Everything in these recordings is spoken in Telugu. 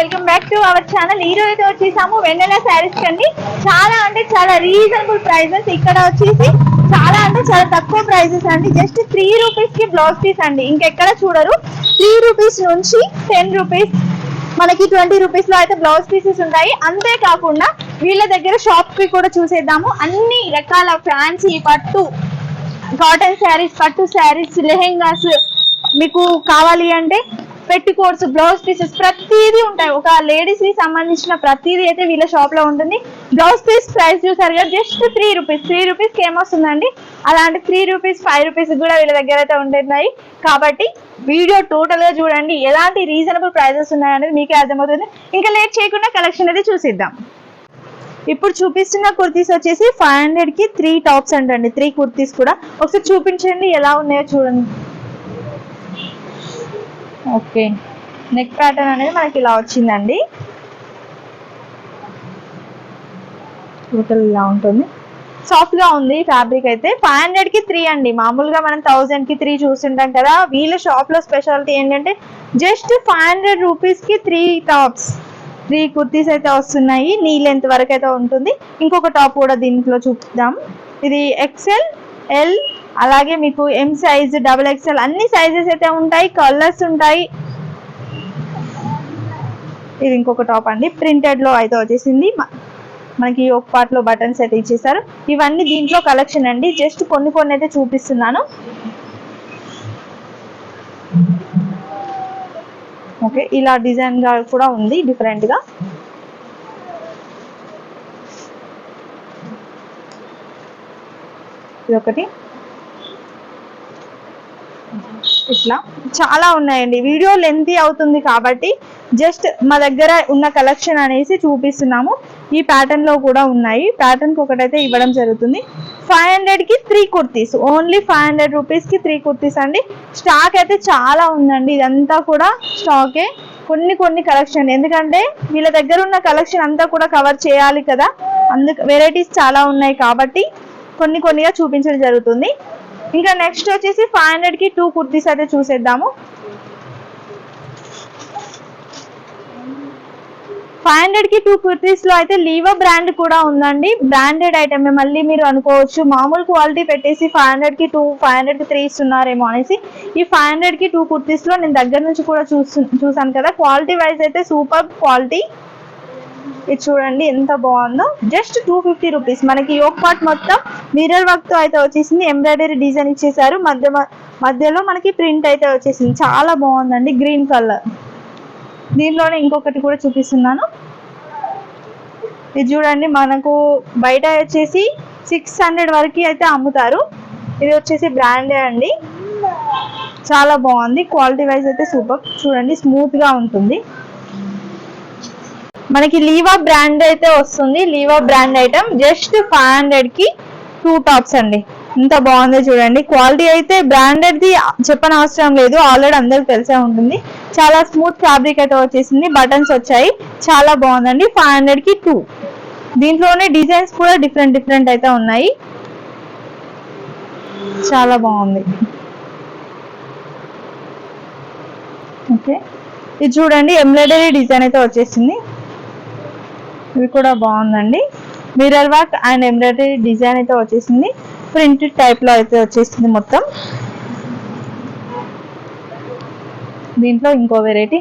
Welcome back to our channel. ఈ రోజు వచ్చేసాము వెన్నెల శారీస్ కండి. చాలా అంటే చాలా రీజనబుల్ ప్రైజెస్ ఇక్కడ వచ్చేసి చాలా అంటే చాలా తక్కువ ప్రైజెస్ అండి. జస్ట్ త్రీ రూపీస్కి బ్లౌజ్ పీస్ అండి. ఇంకెక్కడ చూడరు. త్రీ రూపీస్ నుంచి టెన్ రూపీస్ మనకి ట్వంటీ రూపీస్లో అయితే బ్లౌజ్ పీసెస్ ఉంటాయి. అంతేకాకుండా వీళ్ళ దగ్గర షాప్కి కూడా చూసేద్దాము. అన్ని రకాల ఫ్యాన్సీ పట్టు కాటన్ శారీస్ పట్టు శారీస్ లెహెంగాస్ మీకు కావాలి అంటే పెట్టి కోర్స్ బ్లౌజ్ పీసెస్ ప్రతిదీ ఉంటాయి. ఒక లేడీస్కి సంబంధించిన ప్రతిదీ అయితే వీళ్ళ షాప్లో ఉంటుంది. బ్లౌజ్ పీస్ ప్రైస్ చూసారు కదా జస్ట్ త్రీ రూపీస్ త్రీ రూపీస్కి ఏమొస్తుందండి? అలాంటి త్రీ రూపీస్ ఫైవ్ రూపీస్ కూడా వీళ్ళ దగ్గర అయితే ఉంటున్నాయి. కాబట్టి వీడియో టోటల్గా చూడండి. ఎలాంటి రీజనబుల్ ప్రైజెస్ ఉన్నాయనేది మీకే అర్థమవుతుంది. ఇంకా లేట్ చేయకుండా కలెక్షన్ అయితే చూసిద్దాం. ఇప్పుడు చూపిస్తున్న కుర్తీస్ వచ్చేసి ఫైవ్ హండ్రెడ్కి త్రీ టాప్స్ అంటండి. త్రీ కుర్తీస్ కూడా. ఒకసారి చూపించండి ఎలా ఉన్నాయో చూడండి. ఓకే. నెక్ ప్యాటర్న్ అనేది మనకి ఇలా వచ్చిందండి. టోటల్ ఇలా ఉంటుంది. సాఫ్ట్గా ఉంది ఫ్యాబ్రిక్ అయితే. ఫైవ్ హండ్రెడ్కి త్రీ అండి. మామూలుగా మనం థౌజండ్కి త్రీ చూస్తుంటాం కదా. వీళ్ళ షాప్లో స్పెషాలిటీ ఏంటంటే జస్ట్ ఫైవ్ హండ్రెడ్ రూపీస్కి త్రీ టాప్స్ త్రీ కుర్తీస్ అయితే వస్తున్నాయి. నీ లెంత్ వరకు అయితే ఉంటుంది. ఇంకొక టాప్ కూడా దీంట్లో చూపుదాం ఇది ఎక్సెల్ ఎల్ అలాగే మీకు ఎం సైజ్ డబుల్ ఎక్స్ఎల్ అన్ని సైజెస్ అయితే ఉంటాయి కలర్స్ ఉంటాయి. ఇది ఇంకొక టాప్ అండి. ప్రింటెడ్లో అయితే వచ్చేసింది. మనకి ఒక పార్ట్లో బటన్స్ అయితే ఇచ్చేసారు. ఇవన్నీ దీంట్లో కలెక్షన్ అండి. జస్ట్ కొన్ని కొన్ని అయితే చూపిస్తున్నాను. ఓకే ఇలా డిజైన్గా కూడా ఉంది డిఫరెంట్గా ఇది ఒకటి ఇట్లా చాలా ఉన్నాయండి. వీడియో లెంతీ అవుతుంది కాబట్టి జస్ట్ మా దగ్గర ఉన్న కలెక్షన్ అనేసి చూపిస్తున్నాము. ఈ ప్యాటర్న్లో కూడా ఉన్నాయి. ప్యాటర్న్కి ఒకటైతే ఇవ్వడం జరుగుతుంది. ఫైవ్ హండ్రెడ్కి three kurtis. Only five hundred రూపీస్కి త్రీ కుర్తీస్ అండి. స్టాక్ అయితే చాలా ఉందండి. ఇదంతా కూడా స్టాకే కొన్ని కొన్ని కలెక్షన్ ఎందుకంటే వీళ్ళ దగ్గర ఉన్న కలెక్షన్ అంతా కూడా కవర్ చేయాలి కదా. అందుకు వెరైటీస్ చాలా ఉన్నాయి కాబట్టి కొన్ని కొన్నిగా చూపించడం జరుగుతుంది. ఇంకా నెక్స్ట్ వచ్చేసి ఫైవ్ హండ్రెడ్కి టూ కుర్తీస్ అయితే చూసేద్దాము. ఫైవ్ హండ్రెడ్కి టూ కుర్తీస్లో అయితే లీవో బ్రాండ్ కూడా ఉందండి. బ్రాండెడ్ ఐటమ్ మళ్ళీ మీరు అనుకోవచ్చు. మామూలు క్వాలిటీ పెట్టేసి ఫైవ్ హండ్రెడ్కి టూ ఫైవ్ హండ్రెడ్కి త్రీ ఇస్తున్నారేమో అనేసి ఈ ఫైవ్ హండ్రెడ్కి టూ కుర్తీస్లో నేను దగ్గర నుంచి కూడా చూసు చూసాను కదా. క్వాలిటీ వైజ్ అయితే సూపర్ క్వాలిటీ ఇది చూడండి ఎంత బాగుందో. జస్ట్ టూ ఫిఫ్టీ రూపీస్ మనకి యోక్ పార్ట్ మొత్తం మిర్రర్ వర్క్తో అయితే వచ్చేసింది. ఎంబ్రాయిడరీ డిజైన్ ఇచ్చేసారు మధ్య మధ్యలో మనకి ప్రింట్ అయితే వచ్చేసింది. చాలా బాగుందండి. గ్రీన్ కలర్ దీనిలోనే ఇంకొకటి కూడా చూపిస్తున్నాను. ఇది చూడండి. మనకు బయట వచ్చేసి సిక్స్ హండ్రెడ్ వరకు అయితే అమ్ముతారు. ఇది వచ్చేసి బ్రాండే అండి. చాలా బాగుంది. క్వాలిటీ వైజ్ అయితే సూపర్. చూడండి. స్మూత్గా ఉంటుంది. మనకి లీవా బ్రాండ్ అయితే వస్తుంది. Leeva brand item just five హండ్రెడ్కి టూ టాప్స్ అండి. ఇంత బాగుందో చూడండి. క్వాలిటీ అయితే బ్రాండెడ్ ది చెప్పని అవసరం లేదు. ఆల్రెడీ అందరికి తెలిసే ఉంటుంది. చాలా స్మూత్ ఫ్యాబ్రిక్ అయితే వచ్చేసింది. బటన్స్ వచ్చాయి. చాలా బాగుందండి. ఫైవ్ హండ్రెడ్కి టూ దీంట్లోనే డిజైన్స్ కూడా డిఫరెంట్ డిఫరెంట్ అయితే ఉన్నాయి. చాలా బాగుంది. ఓకే ఇది చూడండి. ఎంబ్రాయిడరీ డిజైన్ అయితే వచ్చేసింది. ఇది కూడా బాగుందండి. Mirror work and embroidery design అయితే వచ్చేసింది. ప్రింటెడ్ టైప్లో అయితే వచ్చేసింది మొత్తం. దీంట్లో ఇంకో వెరైటీ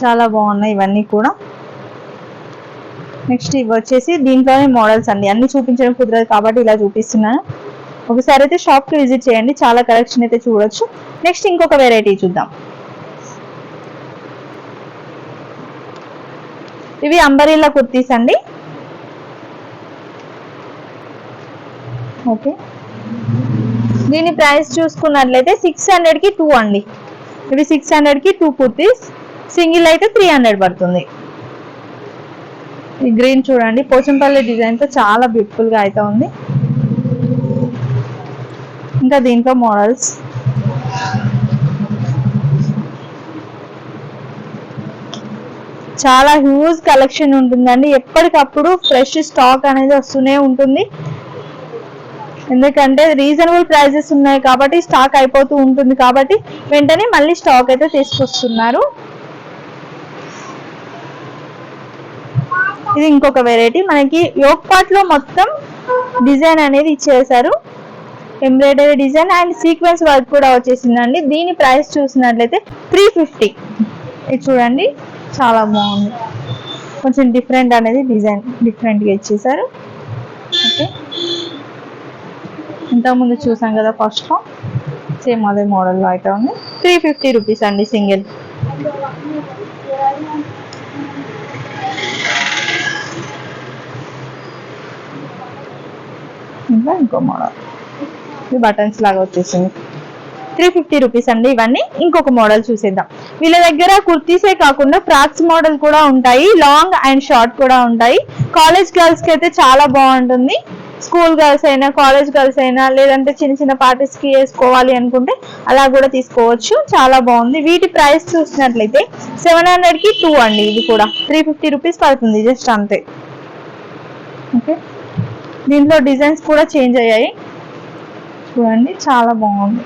చాలా బాగున్నాయి ఇవన్నీ కూడా. నెక్స్ట్ ఇవి వచ్చేసి దీంట్లోనే మోడల్స్ అండి. అన్ని చూపించడం కుదరదు కాబట్టి ఇలా చూపిస్తున్నాను. ఒకసారి అయితే షాప్కి విజిట్ చేయండి. చాలా కలెక్షన్ అయితే చూడొచ్చు. నెక్స్ట్ ఇంకొక వెరైటీ చూద్దాం. ఇవి అంబరీలా కుర్తీస్ అండి. ఓకే. దీని ప్రైస్ చూసుకున్నట్లయితే సిక్స్ హండ్రెడ్కి టూ అండి. ఇవి సిక్స్ హండ్రెడ్కి టూ కుర్తీస్. సింగిల్ అయితే త్రీ హండ్రెడ్ పడుతుంది. ఈ గ్రీన్ చూడండి పోచంపల్లి డిజైన్తో చాలా బ్యూటిఫుల్గా అయితే ఉంది. ఇంకా దీంట్లో మోడల్స్. చాలా హ్యూజ్ కలెక్షన్ ఉంటుందండి. ఎప్పటికప్పుడు ఫ్రెష్ స్టాక్ అనేది వస్తూనే ఉంటుంది. ఎందుకంటే రీజనబుల్ ప్రైజెస్ ఉన్నాయి కాబట్టి స్టాక్ అయిపోతూ ఉంటుంది కాబట్టి వెంటనే మళ్ళీ స్టాక్ అయితే తీసుకొస్తున్నారు. ఇది ఇంకొక వెరైటీ మనకి యోగ్ పాట్లో మొత్తం డిజైన్ అనేది ఇచ్చేసారు embroidery design and sequence work కూడా వచ్చేసిందండి. దీని ప్రైస్ చూసినట్లయితే త్రీ ఫిఫ్టీ చూడండి. చాలా బాగుంది. కొంచెం డిఫరెంట్ అనేది డిజైన్ డిఫరెంట్గా ఇచ్చేసారు. ఓకే. ఇంతకుముందు చూసాం కదా ఫస్ట్లో సేమ్ అదే మోడల్లో అయితే ఉంది. త్రీ ఫిఫ్టీ రూపీస్ అండి సింగిల్ ఇంకా ఇంకో మోడల్ ఇది బటన్స్ లాగా వచ్చేసింది. త్రీ ఫిఫ్టీ రూపీస్ అండి ఇవన్నీ. ఇంకొక మోడల్ చూసేద్దాం. వీళ్ళ దగ్గర కుర్తీసే కాకుండా ఫ్రాక్స్ మోడల్ కూడా ఉంటాయి. లాంగ్ అండ్ షార్ట్ కూడా ఉంటాయి. కాలేజ్ గర్ల్స్కి అయితే చాలా బాగుంటుంది. స్కూల్ గర్ల్స్ అయినా కాలేజ్ గర్ల్స్ అయినా లేదంటే చిన్న చిన్న పార్టీస్కి వేసుకోవాలి అనుకుంటే అలా కూడా తీసుకోవచ్చు. చాలా బాగుంది. వీటి ప్రైస్ చూసినట్లయితే సెవెన్ హండ్రెడ్కి టూ అండి ఇది కూడా. త్రీ ఫిఫ్టీ రూపీస్ పడుతుంది జస్ట్ అంతే. ఓకే దీంట్లో డిజైన్స్ కూడా చేంజ్ అయ్యాయి. చూడండి చాలా బాగుంది.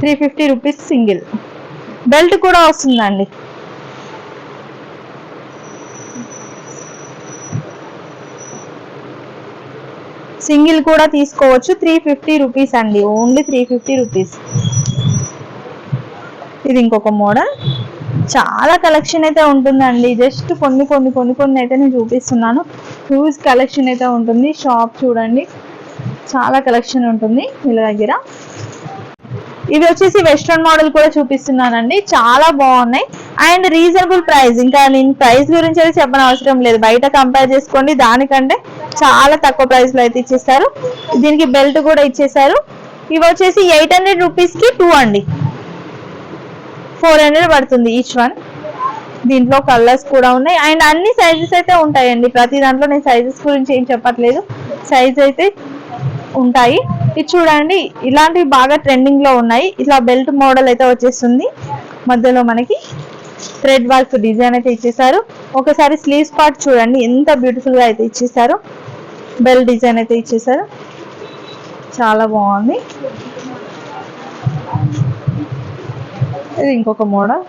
Three fifty rupees single belt కూడా వస్తుందండి. సింగిల్ కూడా తీసుకోవచ్చు. త్రీ ఫిఫ్టీ రూపీస్ అండి. Only three fifty rupees. ఇది ఇంకొక మోడల్. చాలా కలెక్షన్ అయితే ఉంటుందండి. జస్ట్ కొన్ని కొన్ని కొన్ని కొన్ని అయితే నేను చూపిస్తున్నాను. హ్యూజ్ కలెక్షన్ అయితే ఉంటుంది. షాప్ చూడండి. చాలా కలెక్షన్ ఉంటుంది. వీళ్ళ దగ్గర. ఇవి వచ్చేసి వెస్ట్రన్ మోడల్ కూడా చూపిస్తున్నానండి. చాలా బాగున్నాయి. And reasonable price. ఇంకా నేను ప్రైస్ గురించి అయితే చెప్పని అవసరం లేదు. బయట కంపేర్ చేసుకోండి. దానికంటే చాలా తక్కువ ప్రైస్లో అయితే ఇచ్చేస్తారు దీనికి బెల్ట్ కూడా ఇచ్చేసారు ఇవి వచ్చేసి ఎయిట్ హండ్రెడ్ రూపీస్కి టూ అండి. ఫోర్ హండ్రెడ్ పడుతుంది ఈచ్ వన్. దీంట్లో కలర్స్ కూడా ఉన్నాయి. అండ్ అన్ని సైజెస్ అయితే ఉంటాయండి. ప్రతి దాంట్లో నేను సైజెస్ గురించి ఏం చెప్పట్లేదు. సైజ్ అయితే ఉంటాయి. ఇది చూడండి ఇలాంటివి బాగా ట్రెండింగ్లో ఉన్నాయి. ఇట్లా బెల్ట్ మోడల్ అయితే వచ్చేస్తుంది. మధ్యలో మనకి థ్రెడ్ వర్క్ డిజైన్ అయితే ఇచ్చేసారు ఒకసారి స్లీవ్స్ పార్ట్ చూడండి ఎంత బ్యూటిఫుల్గా అయితే ఇచ్చేసారు బెల్ డిజైన్ అయితే ఇచ్చేసారు చాలా బాగుంది. ఇది ఇంకొక మోడల్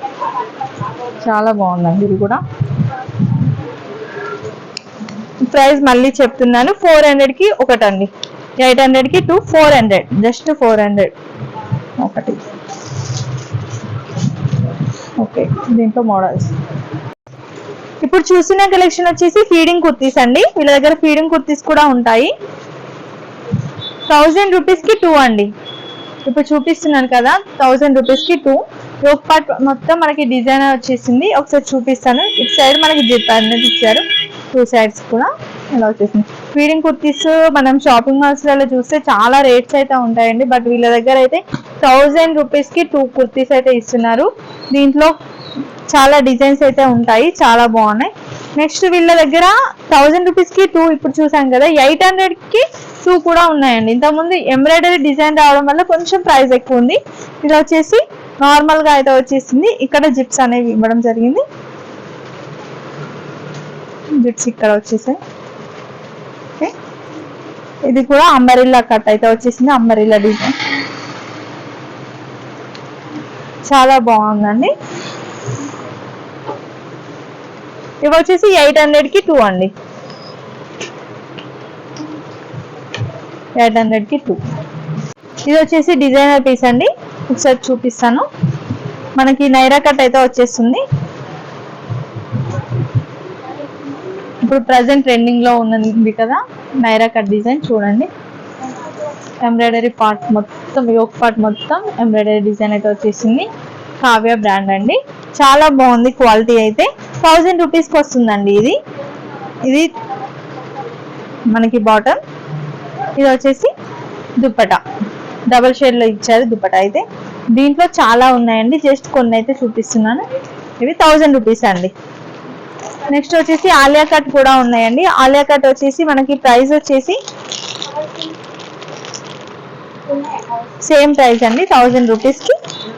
చాలా బాగుందండి ఇది కూడా. ప్రైస్ మళ్ళీ చెప్తున్నాను. ఫోర్ హండ్రెడ్కి ఒకటండి. ఎయిట్ హండ్రెడ్కి two four hundred. Just four hundred. ఒకటి. ఓకే దీంట్లో మోడల్స్. ఇప్పుడు చూసిన కలెక్షన్ వచ్చేసి ఫీడింగ్ కుర్తీస్ అండి. వీళ్ళ దగ్గర ఫీడింగ్ కుర్తీస్ కూడా ఉంటాయి. థౌజండ్ రూపీస్కి టూ అండి. ఇప్పుడు చూపిస్తున్నాను కదా థౌజండ్ రూపీస్కి టూ. యోక్ పార్ట్ మొత్తం మనకి డిజైన్ వచ్చేసింది. ఒకసారి చూపిస్తాను. ఇటు సైడ్ మనకి జిప్ అనేది ఇచ్చారు. టూ సైడ్స్ కూడా. ఇలా వచ్చేసింది ఫీడింగ్ కుర్తీస్ మనం షాపింగ్ మాల్స్లలో చూస్తే చాలా రేట్స్ అయితే ఉంటాయండి. బట్ వీళ్ళ దగ్గర అయితే థౌజండ్ రూపీస్కి టూ కుర్తీస్ అయితే ఇస్తున్నారు. దీంట్లో చాలా డిజైన్స్ అయితే ఉంటాయి. చాలా బాగున్నాయి. నెక్స్ట్ వీళ్ళ దగ్గర థౌజండ్ రూపీస్కి టూ ఇప్పుడు చూసాం కదా. ఎయిట్ హండ్రెడ్కి టూ కూడా ఉన్నాయండి. ఇంతకుముందు ఎంబ్రాయిడరీ డిజైన్ రావడం వల్ల కొంచెం ప్రైస్ ఎక్కువ ఉంది. ఇలా వచ్చేసి నార్మల్గా అయితే వచ్చేసింది. ఇక్కడ జిప్స్ అనేవి ఇవ్వడం జరిగింది. జిప్స్ ఇక్కడ వచ్చేసాయి. ఇది కూడా అంబరిల్లా కట్ అయితే వచ్చేసింది అంబరిల్లా డిజైన్. చాలా బాగుందండి. ఇవి వచ్చేసి ఎయిట్ హండ్రెడ్కి టూ అండి. ఎయిట్ హండ్రెడ్కి టూ. ఇది వచ్చేసి డిజైనర్ పీస్ అండి. ఒకసారి చూపిస్తాను. మనకి నైరా కట్ అయితే వచ్చేస్తుంది. ఇప్పుడు ప్రజెంట్ ట్రెండింగ్లో ఉన్నది కదా నైరా కట్ డిజైన్ చూడండి. ఎంబ్రాయిడరీ పార్ట్ మొత్తం యోక్ పార్ట్ మొత్తం ఎంబ్రాయిడరీ డిజైన్ అయితే వచ్చేసింది. కావ్య బ్రాండ్ అండి. చాలా బాగుంది క్వాలిటీ అయితే. థౌజండ్ రూపీస్కి వస్తుందండి ఇది. ఇది మనకి బాటమ్ ఇది వచ్చేసి దుప్పట. డబల్ షేడ్లో ఇచ్చారు దుప్పట అయితే. దీంట్లో చాలా ఉన్నాయండి. జస్ట్ కొన్ని అయితే చూపిస్తున్నాను. ఇవి థౌజండ్ రూపీస్ అండి. నెక్స్ట్ వచ్చేసి ఆలియా కట్ కూడా ఉన్నాయండి. ఆలియా కట్ వచ్చేసి మనకి ప్రైస్ వచ్చేసి సేమ్ ప్రైస్ అండి థౌజండ్ రూపీస్కి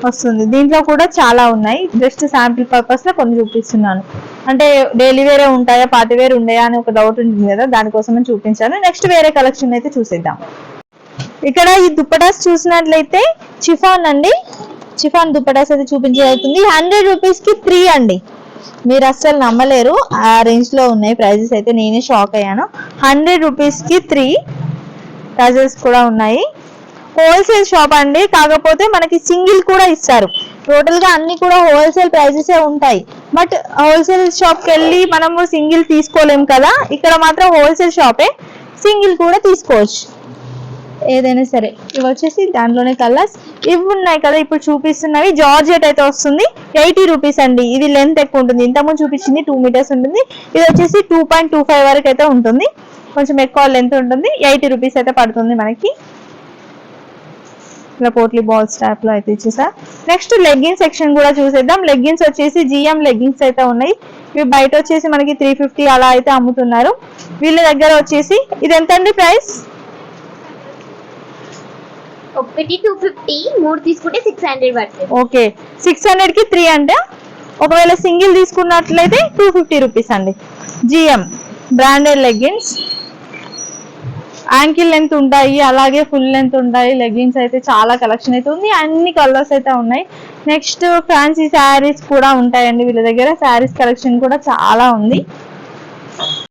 వస్తుంది. దీంట్లో కూడా చాలా ఉన్నాయి. జస్ట్ శాంపిల్ పర్పస్లో కొన్ని చూపిస్తున్నాను. అంటే డైలీ వేరే ఉంటాయా పార్టీ వేరే ఉన్నాయా అని ఒక డౌట్ ఉంటుంది కదా దానికోసమే చూపించాను. నెక్స్ట్ వేరే కలెక్షన్ అయితే చూసేద్దాం. ఇక్కడ ఈ దుప్పటాస్ చూసినట్లయితే చిఫాన్ అండి. చిఫాన్ దుప్పటాస్ అయితే చూపించే అవుతుంది హండ్రెడ్ రూపీస్కి త్రీ అండి. మీరు అస్సలు నమ్మలేరు. ఆ రేంజ్లో ఉన్నాయి ప్రైజెస్ అయితే నేనే షాక్ అయ్యాను. హండ్రెడ్ రూపీస్కి త్రీ ప్రైజెస్ కూడా ఉన్నాయి. హోల్సేల్ షాప్ అండి. కాకపోతే మనకి సింగిల్ కూడా ఇస్తారు. టోటల్గా అన్ని కూడా హోల్సేల్ ప్రైజెసే ఉంటాయి. బట్ హోల్సేల్ షాప్కి వెళ్ళి మనము సింగిల్ తీసుకోలేము కదా. ఇక్కడ మాత్రం హోల్సేల్ షాపే సింగిల్ కూడా తీసుకోవచ్చు. ఏదైనా సరే. ఇవి వచ్చేసి దాంట్లోనే కలర్స్. ఇవి ఉన్నాయి కదా ఇప్పుడు చూపిస్తున్నవి. జార్జెట్ అయితే వస్తుంది. ఎయిటీ రూపీస్ అండి. ఇది లెంత్ ఎక్కువ ఉంటుంది. ఇంతకుముందు చూపించింది టూ మీటర్స్ ఉంటుంది. ఇది వచ్చేసి టూ పాయింట్ టూ ఫైవ్ వరకు అయితే ఉంటుంది. కొంచెం ఎక్కువ లెంత్ ఉంటుంది. ఎయిటీ రూపీస్ అయితే పడుతుంది మనకి. ఇలా పోట్లీ బాల్స్ టైప్లో అయితే ఇచ్చేసా. నెక్స్ట్ లెగ్గిన్స్ సెక్షన్ కూడా చూసేద్దాం. లెగ్గిన్స్ వచ్చేసి జిఎం లెగ్గిన్స్ అయితే ఉన్నాయి. ఇవి బయట వచ్చేసి మనకి త్రీ ఫిఫ్టీ అలా అయితే అమ్ముతున్నారు. వీళ్ళ దగ్గర వచ్చేసి ఇది ఎంత అండి ప్రైస్? ఒకటి టూ ఫిఫ్టీ మూడు తీసుకుంటే సిక్స్ హండ్రెడ్ పడుతుంది. ఓకే సిక్స్ హండ్రెడ్కి త్రీ అంటే ఒకవేళ సింగిల్ తీసుకున్నట్లయితే టూ ఫిఫ్టీ రూపీస్ అండి. GM branded leggings ankle length ఉంటాయి అలాగే ఫుల్ లెంత్ ఉంటాయి. లెగ్గిన్స్ అయితే చాలా కలెక్షన్ అయితే ఉంది. అన్ని కలర్స్ అయితే ఉన్నాయి. నెక్స్ట్ ఫ్యాన్సీ శారీస్ కూడా ఉంటాయండి. వీళ్ళ దగ్గర శారీస్ కలెక్షన్ కూడా చాలా ఉంది.